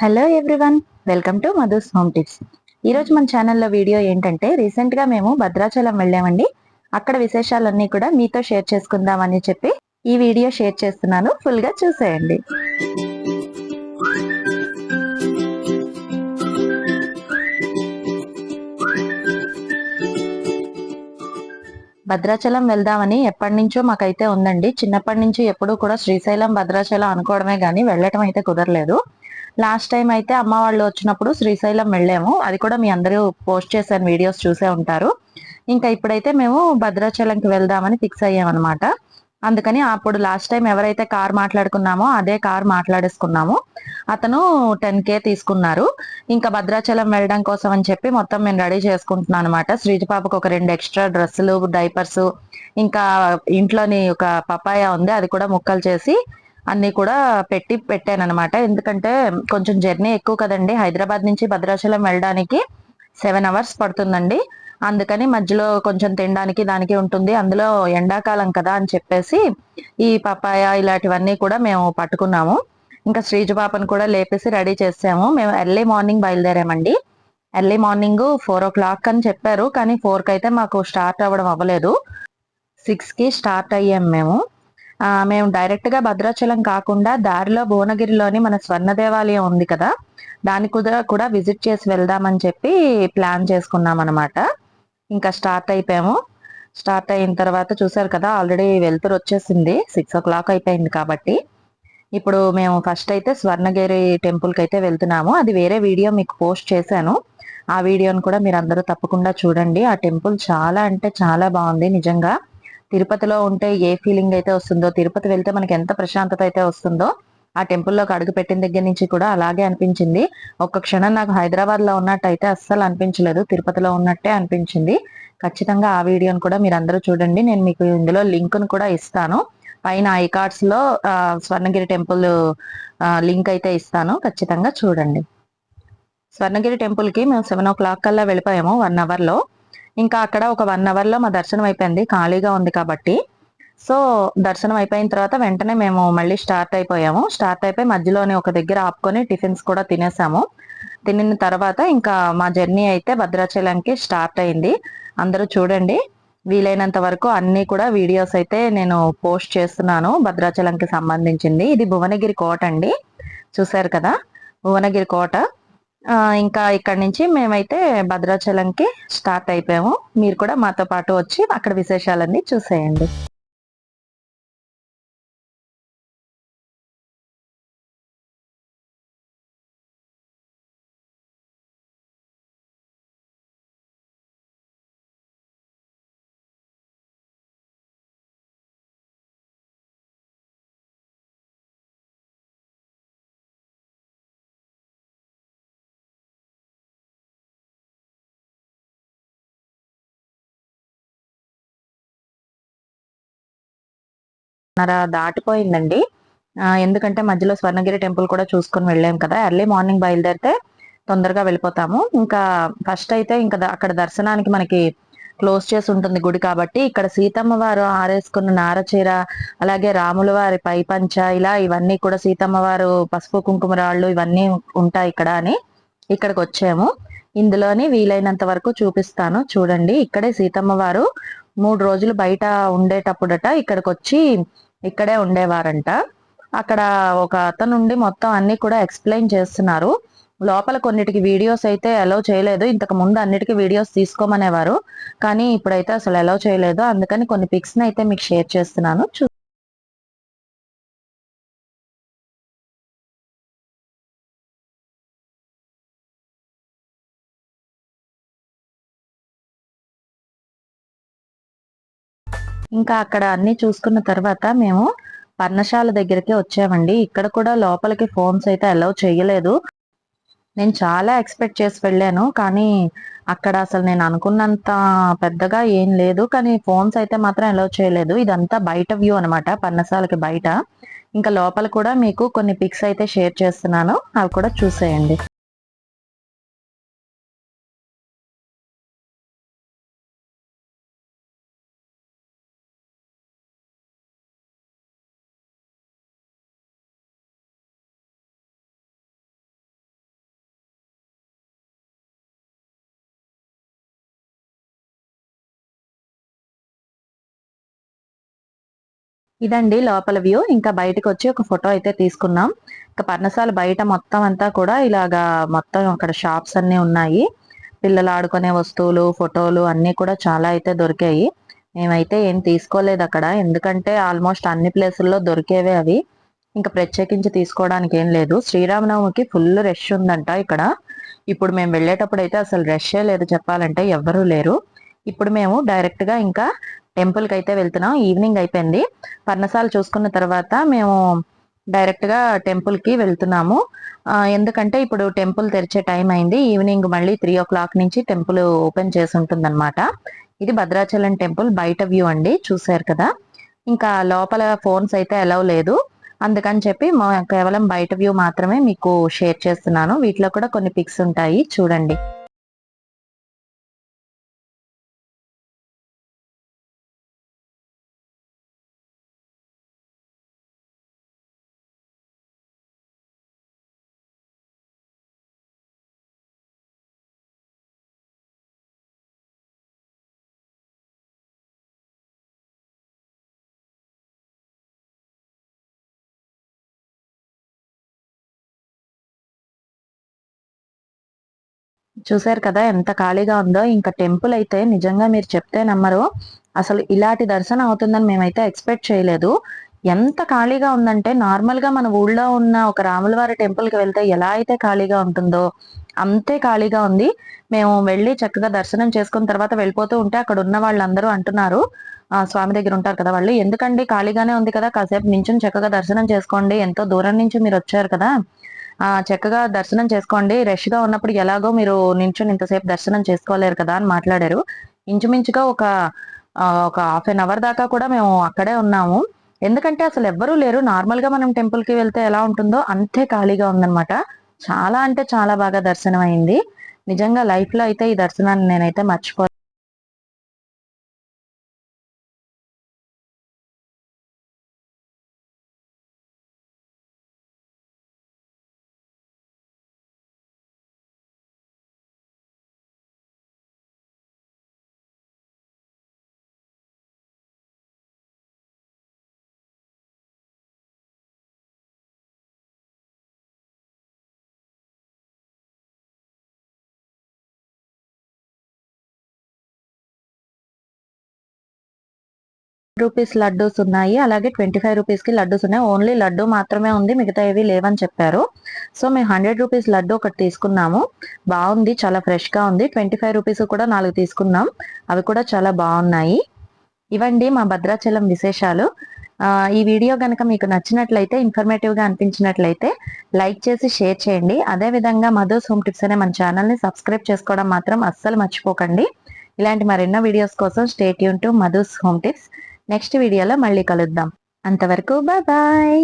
Hello everyone welcome to Madhu's home tips ఈరోజు మన ఛానల్లో వీడియో ఏంటంటే రీసెంట్గా మేము భద్రాచలం వెళ్ళామండి. అక్కడ విశేషాలన్నీ కూడా మీతో షేర్ చేసుకుందామని చెప్పి ఈ వీడియో షేర్ చేస్తున్నాను. ఫుల్గా చూసేయండి. భద్రాచలం వెళ్దామని ఎప్పటి నుంచో మాకైతే ఉందండి. చిన్నప్పటి నుంచి ఎప్పుడూ కూడా శ్రీశైలం భద్రాచలం అనుకోవడమే కానీ వెళ్ళటం అయితే కుదరలేదు. లాస్ట్ టైం అయితే అమ్మ వాళ్ళు వచ్చినప్పుడు శ్రీశైలం వెళ్ళాము. అది కూడా మీ అందరూ పోస్ట్ చేశాను వీడియోస్ చూసే ఉంటారు. ఇంకా ఇప్పుడైతే మేము భద్రాచలంకి వెళ్దామని ఫిక్స్ అయ్యామన్నమాట. అందుకని అప్పుడు లాస్ట్ టైం ఎవరైతే కార్ మాట్లాడుకున్నామో అదే కార్ మాట్లాడేసుకున్నాము. అతను టెన్ కే తీసుకున్నారు. ఇంకా భద్రాచలం వెళ్ళడం కోసం అని చెప్పి మొత్తం నేను రెడీ చేసుకుంటున్నాను అనమాట శ్రీజపాపకు ఒక రెండు ఎక్స్ట్రా డ్రెస్సులు డైపర్స్ ఇంకా ఇంట్లోని ఒక పపాయ ఉంది అది కూడా ముక్కలు చేసి అన్ని కూడా పెట్టి పెట్టాను అనమాట ఎందుకంటే కొంచెం జర్నీ ఎక్కువ కదండి. హైదరాబాద్ నుంచి భద్రాచలం వెళ్ళడానికి సెవెన్ అవర్స్ పడుతుందండి. అందుకని మధ్యలో కొంచెం తినడానికి దానికి ఉంటుంది. అందులో ఎండాకాలం కదా అని చెప్పేసి ఈ పపాయ ఇలాంటివన్నీ కూడా మేము పట్టుకున్నాము. ఇంకా శ్రీజు పాపను కూడా లేపేసి రెడీ చేసాము. మేము ఎర్లీ మార్నింగ్ బయలుదేరామండి. Early morning four o'clock అని చెప్పారు. కానీ ఫోర్కి అయితే మాకు స్టార్ట్ అవ్వడం అవ్వలేదు. సిక్స్కి స్టార్ట్ అయ్యాము మేము. మేము డైరెక్ట్గా భద్రాచలం కాకుండా దారిలో భువనగిరిలోని మన స్వర్ణ దేవాలయం ఉంది కదా. దాని కూడా కూడా విజిట్ చేసి వెళ్దామని చెప్పి ప్లాన్ చేసుకున్నాం అనమాట ఇంకా స్టార్ట్ అయిపోయాము. స్టార్ట్ అయిన తర్వాత చూసారు కదా ఆల్రెడీ వెళ్తురు వచ్చేసింది. సిక్స్ ఓ క్లాక్ అయిపోయింది కాబట్టి. ఇప్పుడు మేము ఫస్ట్ అయితే స్వర్ణగిరి టెంపుల్కి అయితే వెళ్తున్నాము. అది వేరే వీడియో మీకు పోస్ట్ చేశాను. ఆ వీడియోని కూడా మీరు అందరూ తప్పకుండా చూడండి. ఆ టెంపుల్ చాలా అంటే చాలా బాగుంది నిజంగా. తిరుపతిలో ఉంటే ఏ ఫీలింగ్ అయితే వస్తుందో తిరుపతి వెళ్తే మనకి ఎంత ప్రశాంతత అయితే వస్తుందో ఆ టెంపుల్లోకి అడుగు పెట్టిన దగ్గర నుంచి కూడా అలాగే అనిపించింది. ఒక్క క్షణం నాకు హైదరాబాద్లో ఉన్నట్టయితే అస్సలు అనిపించలేదు. తిరుపతిలో ఉన్నట్టే అనిపించింది. ఖచ్చితంగా ఆ వీడియోను కూడా మీరు అందరూ చూడండి. నేను మీకు ఇందులో లింక్ను కూడా ఇస్తాను. పైన ఐ కార్డ్స్లో స్వర్ణగిరి టెంపుల్ లింక్ అయితే ఇస్తాను. ఖచ్చితంగా చూడండి. స్వర్ణగిరి టెంపుల్కి మేము సెవెన్ ఓ క్లాక్ కల్లా వెళ్ళిపోయాము వన్ అవర్లో. ఇంకా అక్కడ ఒక వన్ అవర్లో మా దర్శనం అయిపోయింది. ఖాళీగా ఉంది కాబట్టి. సో దర్శనం అయిపోయిన తర్వాత వెంటనే మేము మళ్ళీ స్టార్ట్ అయిపోయాము. స్టార్ట్ అయిపోయి మధ్యలోనే ఒక దగ్గర ఆపుకొని టిఫిన్స్ కూడా తినేసాము. తినిన తర్వాత ఇంకా మా జర్నీ అయితే భద్రాచలంకి స్టార్ట్ అయింది. అందరూ చూడండి వీలైనంత వరకు అన్ని కూడా వీడియోస్ అయితే నేను పోస్ట్ చేస్తున్నాను భద్రాచలంకి సంబంధించింది. ఇది భువనగిరి కోట అండి. చూసారు కదా? భువనగిరి కోట. ఇంకా ఇక్కడ నుంచి మేమైతే భద్రాచలంకి స్టార్ట్ అయిపోయాము. మీరు కూడా మాతో పాటు వచ్చి అక్కడ విశేషాలన్నీ చూసేయండి. దాటిపోయిందండి. ఎందుకంటే మధ్యలో స్వర్ణగిరి టెంపుల్ కూడా చూసుకొని వెళ్ళాం కదా. ఎర్లీ మార్నింగ్ బయలుదేరితే తొందరగా వెళ్ళిపోతాము. ఇంకా ఫస్ట్ అయితే ఇంకా అక్కడ దర్శనానికి మనకి క్లోజ్ చేసి ఉంటుంది గుడి కాబట్టి ఇక్కడ సీతమ్మ వారు ఆరేసుకున్న నారచీర అలాగే రాముల వారి పై పంచ ఇలా ఇవన్నీ కూడా సీతమ్మ వారు పసుపు కుంకుమ రాళ్ళు ఇవన్నీ ఉంటాయి ఇక్కడ అని ఇక్కడికి వచ్చాము. ఇందులోని వీలైనంత వరకు చూపిస్తాను. చూడండి ఇక్కడే సీతమ్మ వారు మూడు రోజులు బయట ఉండేటప్పుడట ఇక్కడికి వచ్చి ఇక్కడే ఉండేవారంట. అక్కడ ఒక అతను ఉండి మొత్తం అన్ని కూడా ఎక్స్ప్లెయిన్ చేస్తున్నారు. లోపల కొన్నిటికి వీడియోస్ అయితే అలౌ చేయలేదు. ఇంతకు ముందు అన్నిటికీ వీడియోస్ తీసుకోమనేవారు. కానీ ఇప్పుడైతే అసలు అలౌ చేయలేదు. అందుకని కొన్ని పిక్స్ని అయితే మీకు షేర్ చేస్తున్నాను. ఇంకా అక్కడ అన్ని చూసుకున్న తర్వాత మేము పర్ణశాల దగ్గరికి వచ్చామండి. ఇక్కడ కూడా లోపలికి ఫోన్స్ అయితే అలౌ చేయలేదు. నేను చాలా ఎక్స్పెక్ట్ చేసి వెళ్ళాను. కానీ అక్కడ అసలు నేను అనుకున్నంత పెద్దగా ఏం లేదు. కానీ ఫోన్స్ అయితే మాత్రం అలౌ చేయలేదు. ఇదంతా బయట వ్యూ అనమాట పర్ణశాలకి బయట. ఇంకా లోపల కూడా మీకు కొన్ని పిక్స్ అయితే షేర్ చేస్తున్నాను. అవి కూడా చూసేయండి. ఇదండి లోపల వ్యూ. ఇంకా బయటకు వచ్చి ఒక ఫోటో అయితే తీసుకున్నాం. ఇంకా పర్ణశాల బయట మొత్తం అంతా కూడా ఇలాగా మొత్తం అక్కడ షాప్స్ అన్ని ఉన్నాయి. పిల్లలు ఆడుకునే వస్తువులు ఫోటోలు అన్ని కూడా చాలా అయితే దొరికాయి. మేమైతే ఏం తీసుకోలేదు అక్కడ. ఎందుకంటే ఆల్మోస్ట్ అన్ని ప్లేసుల్లో దొరికేవే అవి. ఇంకా ప్రత్యేకించి తీసుకోవడానికి ఏం లేదు. శ్రీరామనవమికి ఫుల్ రష్ ఉందంట ఇక్కడ. ఇప్పుడు మేము వెళ్ళేటప్పుడు అయితే అసలు రష్ే లేదు చెప్పాలంటే. ఎవ్వరూ లేరు. ఇప్పుడు మేము డైరెక్ట్గా ఇంకా టెంపుల్కి అయితే వెళ్తున్నాం. ఈవినింగ్ అయిపోయింది. పర్ణశాల చూసుకున్న తర్వాత మేము డైరెక్ట్గా టెంపుల్కి వెళ్తున్నాము. ఎందుకంటే ఇప్పుడు టెంపుల్ తెరిచే టైం అయింది. ఈవినింగ్ మళ్ళీ త్రీ ఓ క్లాక్ నుంచి టెంపుల్ ఓపెన్ చేసి ఉంటుంది ఇది భద్రాచలం టెంపుల్ బయట వ్యూ అండి. చూసారు కదా. ఇంకా లోపల ఫోన్స్ అయితే అలౌ లేదు. అందుకని చెప్పి కేవలం బయట వ్యూ మాత్రమే మీకు షేర్ చేస్తున్నాను. వీటిలో కూడా కొన్ని పిక్స్ ఉంటాయి. చూడండి. చూసారు కదా ఎంత ఖాళీగా ఉందో. ఇంకా టెంపుల్ అయితే నిజంగా మీరు చెప్తే నమ్మరు. అసలు ఇలాంటి దర్శనం అవుతుందని మేమైతే ఎక్స్పెక్ట్ చేయలేదు. ఎంత ఖాళీగా ఉందంటే నార్మల్గా మన ఊళ్ళో ఉన్న ఒక రాములవారి టెంపుల్కి వెళ్తే ఎలా అయితే ఖాళీగా ఉంటుందో అంతే ఖాళీగా ఉంది. మేము వెళ్ళి చక్కగా దర్శనం చేసుకున్న తర్వాత వెళ్ళిపోతూ ఉంటే అక్కడ ఉన్న వాళ్ళందరూ అంటున్నారు. ఆ స్వామి దగ్గర ఉంటారు కదా వాళ్ళు. ఎందుకండి? ఖాళీగానే ఉంది కదా. కాసేపు నించుని చక్కగా దర్శనం చేసుకోండి. ఎంతో దూరం నుంచి మీరు వచ్చారు కదా. ఆ చక్కగా దర్శనం చేసుకోండి. రష్గా ఉన్నప్పుడు ఎలాగో మీరు నించుని ఇంతసేపు దర్శనం చేసుకోలేరు కదా అని మాట్లాడారు. ఇంచుమించుగా ఒక ఒక హాఫ్ అన్ అవర్ దాకా కూడా మేము అక్కడే ఉన్నాము. ఎందుకంటే అసలు ఎవ్వరూ లేరు. నార్మల్గా మనం టెంపుల్కి వెళ్తే ఎలా ఉంటుందో అంతే ఖాళీగా ఉందన్నమాట. చాలా అంటే చాలా బాగా దర్శనం అయింది నిజంగా లైఫ్లో అయితే ఈ దర్శనాన్ని నేనైతే మర్చిపో రూపీస్ లడ్డూస్ ఉన్నాయి. అలాగే ట్వంటీ ఫైవ్ రూపీస్కి లడ్డూస్ ఉన్నాయి. ఓన్లీ లడ్డు మాత్రమే ఉంది. మిగతా ఏవి లేవని చెప్పారు. సో మేము హండ్రెడ్ రూపీస్ లడ్డు ఒకటి తీసుకున్నాము. బాగుంది. చాలా ఫ్రెష్గా ఉంది. ట్వంటీ ఫైవ్ రూపీస్ కూడా నాలుగు తీసుకున్నాం. అవి కూడా చాలా బాగున్నాయి. ఇవండి మా భద్రాచలం విశేషాలు. ఈ వీడియో కనుక మీకు నచ్చినట్లయితే ఇన్ఫర్మేటివ్గా అనిపించినట్లయితే లైక్ చేసి షేర్ చేయండి. అదే విధంగా మధుస్ హోమ్ టిప్స్ అనే మన ఛానల్ని సబ్స్క్రైబ్ చేసుకోవడం మాత్రం అస్సలు మర్చిపోకండి. ఇలాంటి మరెన్నో వీడియోస్ కోసం stay Yoon to Madhu's home tips. Next వీడియోలో మళ్ళీ కలుద్దాం. అంతవరకు బాయ్ బాయ్